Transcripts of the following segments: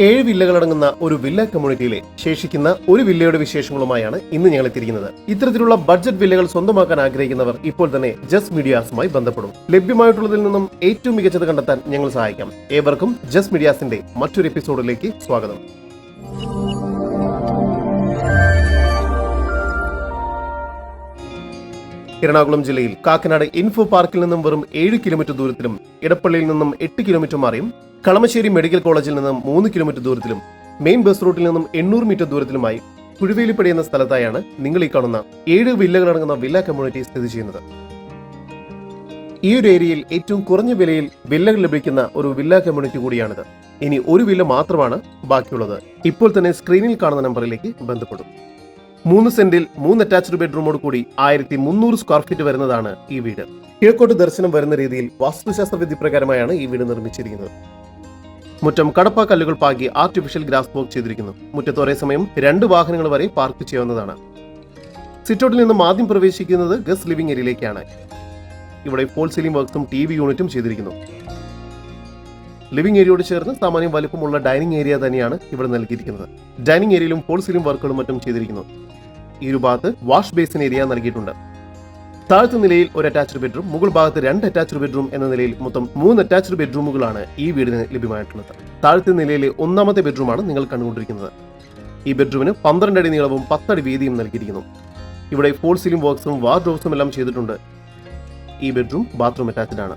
ഏഴ് വില്ലകളടങ്ങുന്ന ഒരു വില്ല കമ്മ്യൂണിറ്റിയിലെ ശേഷിക്കുന്ന ഒരു വില്ലയുടെ വിശേഷങ്ങളുമായാണ് ഇന്ന് ഞങ്ങൾ എത്തിയിരിക്കുന്നത്. ഇത്തരത്തിലുള്ള ബഡ്ജറ്റ് വില്ലകൾ സ്വന്തമാക്കാൻ ആഗ്രഹിക്കുന്നവർ ഇപ്പോൾ തന്നെ ജസ് മീഡിയാസുമായി ബന്ധപ്പെടും. ലഭ്യമായിട്ടുള്ളതിൽ നിന്നും ഏറ്റവും മികച്ചത് കണ്ടെത്താൻ ഞങ്ങൾ സഹായിക്കാം. ഏവർക്കും ജസ് മീഡിയാസിന്റെ മറ്റൊരു എപ്പിസോഡിലേക്ക് സ്വാഗതം. എറണാകുളം ജില്ലയിൽ കാക്കനാട് ഇൻഫോ പാർക്കിൽ നിന്നും വെറും ഏഴ് കിലോമീറ്റർ ദൂരത്തിലും ഇടപ്പള്ളിയിൽ നിന്നും എട്ട് കിലോമീറ്റർ മാറിയും കളമശ്ശേരി മെഡിക്കൽ കോളേജിൽ നിന്നും മൂന്ന് കിലോമീറ്റർ ദൂരത്തിലും മെയിൻ ബസ് റൂട്ടിൽ നിന്നും എണ്ണൂറ് മീറ്റർ ദൂരത്തിലുമായി പുഴുവേലിപ്പടി എന്ന സ്ഥലത്തായാണ് നിങ്ങൾ ഈ കാണുന്ന ഏഴ് വില്ലകളടങ്ങുന്ന വില്ല കമ്മ്യൂണിറ്റി സ്ഥിതി ചെയ്യുന്നത്. ഈ ഒരു ഏരിയയിൽ ഏറ്റവും കുറഞ്ഞ വിലയിൽ വില്ലകൾ ലഭിക്കുന്ന ഒരു വില്ല കമ്മ്യൂണിറ്റി കൂടിയാണിത്. ഇനി ഒരു വില്ല മാത്രമാണ് ബാക്കിയുള്ളത്. ഇപ്പോൾ തന്നെ സ്ക്രീനിൽ കാണുന്ന നമ്പറിലേക്ക് ബന്ധപ്പെടും. മൂന്ന് സെന്റിൽ മൂന്ന് അറ്റാച്ച്ഡ് ബെഡ്റൂമോട് കൂടി ആയിരത്തി മുന്നൂറ് സ്ക്വയർ ഫീറ്റ് വരുന്നതാണ് ഈ വീട്. കിഴക്കോട്ട് ദർശനം വരുന്ന രീതിയിൽ വാസ്തുശാസ്ത്ര വിധി പ്രകാരമായാണ് ഈ വീട് നിർമ്മിച്ചിരിക്കുന്നത്. മുറ്റം കടപ്പ കല്ലുകൾ പാകി ആർട്ടിഫിഷ്യൽ ഗ്രാസ് വർക്ക് ചെയ്തിരിക്കുന്നു. മുറ്റത്ത് ഒരേ സമയം രണ്ട് വാഹനങ്ങൾ വരെ പാർക്ക് ചെയ്യാവുന്നതാണ്. സിറ്റൗട്ടിൽ നിന്നും ആദ്യം പ്രവേശിക്കുന്നത് ഗസ്റ്റ് ലിവിംഗ് ഏരിയയിലേക്കാണ് ഇവിടെ ഫോൾ സീലിംഗ് വർക്ക്സും ടി വി യൂണിറ്റും ചെയ്തിരിക്കുന്നു. ലിവിംഗ് ഏരിയയോട് ചേർന്ന് സാമാന്യം വലുപ്പമുള്ള ഡൈനിങ് ഏരിയ തന്നെയാണ് ഇവിടെ നൽകിയിരിക്കുന്നത്. ഡൈനിങ് ഏരിയയിലും ഫോൾ വർക്കുകളും മറ്റും ചെയ്തിരിക്കുന്നു. ഈ ഒരു ഭാഗത്ത് വാഷ് ബേസിൻ ഏരിയ നൽകിയിട്ടുണ്ട്. താഴത്തെ നിലയിൽ ഒരു അറ്റാച്ച്ഡ് ബെഡ്റൂം മുകൾ ഭാഗത്ത് രണ്ട് അറ്റാച്ച്ഡ് ബെഡ്റൂം എന്ന നിലയിൽ മൊത്തം മൂന്ന് അറ്റാച്ച്ഡ് ബെഡ്റൂമുകളാണ് ഈ വീടിന് ലഭ്യമായിട്ടുള്ളത്. താഴത്തെ നിലയിലെ ഒന്നാമത്തെ ബെഡ്റൂമാണ് നിങ്ങൾ കണ്ടുകൊണ്ടിരിക്കുന്നത്. ഈ ബെഡ്റൂമിന് പന്ത്രണ്ട് അടി നീളവും പത്തടി വീതിയും നൽകിയിരിക്കുന്നു. ഇവിടെ ഫോൾ സീലിംഗ് വർക്ക്സും വാർഡ്രോബ്സും എല്ലാം ചെയ്തിട്ടുണ്ട്. ഈ ബെഡ്റൂം ബാത്റൂം അറ്റാച്ച്ഡ് ആണ്.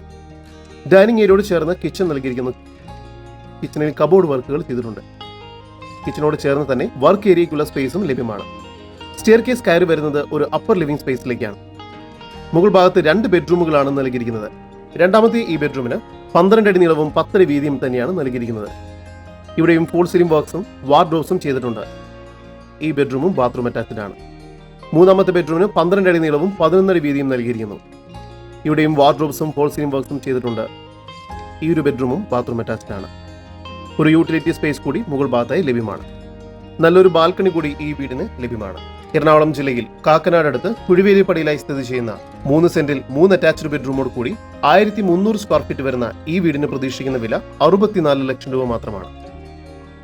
ഡൈനിങ് ഏരിയയോട് ചേർന്ന് കിച്ചൺ നൽകിയിരിക്കുന്നു. കിച്ചണിൽ കബോർഡ് വർക്കുകൾ ചെയ്തിട്ടുണ്ട്. കിച്ചണോട് ചേർന്ന് തന്നെ വർക്ക് ഏരിയയ്ക്കുള്ള സ്പേസും ലഭ്യമാണ്. സ്റ്റെയർ കേസ് കയറി വരുന്നത് ഒരു അപ്പർ ലിവിംഗ് സ്പേസിലേക്കാണ് മുകൾ ഭാഗത്ത് രണ്ട് ബെഡ്റൂമുകളാണ് നൽകിയിരിക്കുന്നത്. രണ്ടാമത്തെ ഈ ബെഡ്റൂമിന് പന്ത്രണ്ട് അടി നീളവും പത്തര വീതിയും തന്നെയാണ് നൽകിയിരിക്കുന്നത്. ഇവിടെയും ഫോൾ സീലിംഗ് ബോക്സും വാർഡ്രോബ്സും ചെയ്തിട്ടുണ്ട്. ഈ ബെഡ്റൂമും ബാത്റൂം അറ്റാച്ച്ഡ് ആണ്. മൂന്നാമത്തെ ബെഡ്റൂമിന് പന്ത്രണ്ട് അടി നീളവും പതിനൊന്നടി വീതിയും നൽകിയിരിക്കുന്നു. ഇവിടെയും വാർഡ്രോബ്സും ഫോൾ സീലിംഗ് വർക്ക്സും ചെയ്തിട്ടുണ്ട്. ഈ ഒരു ബെഡ്റൂമും ബാത്റൂം അറ്റാച്ച്ഡ് ആണ് ഒരു യൂട്ടിലിറ്റി സ്പേസ് കൂടി മുകൾ ഭാഗത്തായി ലഭ്യമാണ്. നല്ലൊരു ബാൽക്കണി കൂടി ഈ വീടിന് ലഭ്യമാണ്. എറണാകുളം ജില്ലയിൽ കാക്കനാട് അടുത്ത് കുഴിവേലിപ്പടിയിലായി സ്ഥിതി ചെയ്യുന്ന മൂന്ന് സെന്റിൽ മൂന്ന് അറ്റാച്ച്ഡ് ബെഡ്റൂമോട് കൂടി ആയിരത്തി മുന്നൂറ് സ്ക്വയർ ഫീറ്റ് വരുന്ന ഈ വീടിന് പ്രതീക്ഷിക്കുന്ന വില അറുപത്തിനാല് ലക്ഷം രൂപ മാത്രമാണ്.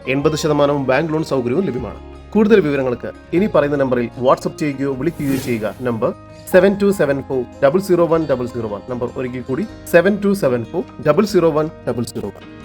എൺപത് ശതമാനവും ബാങ്ക് ലോൺ സൗകര്യവും ലഭ്യമാണ്. കൂടുതൽ വിവരങ്ങൾക്ക് ഇനി പറയുന്ന നമ്പറിൽ വാട്സ്ആപ്പ് ചെയ്യുകയോ വിളിക്കുകയോ ചെയ്യുക. Number seven two seven four double zero one double zero one number ഒരിക്കൽ കൂടി seven two seven four double zero one double zero one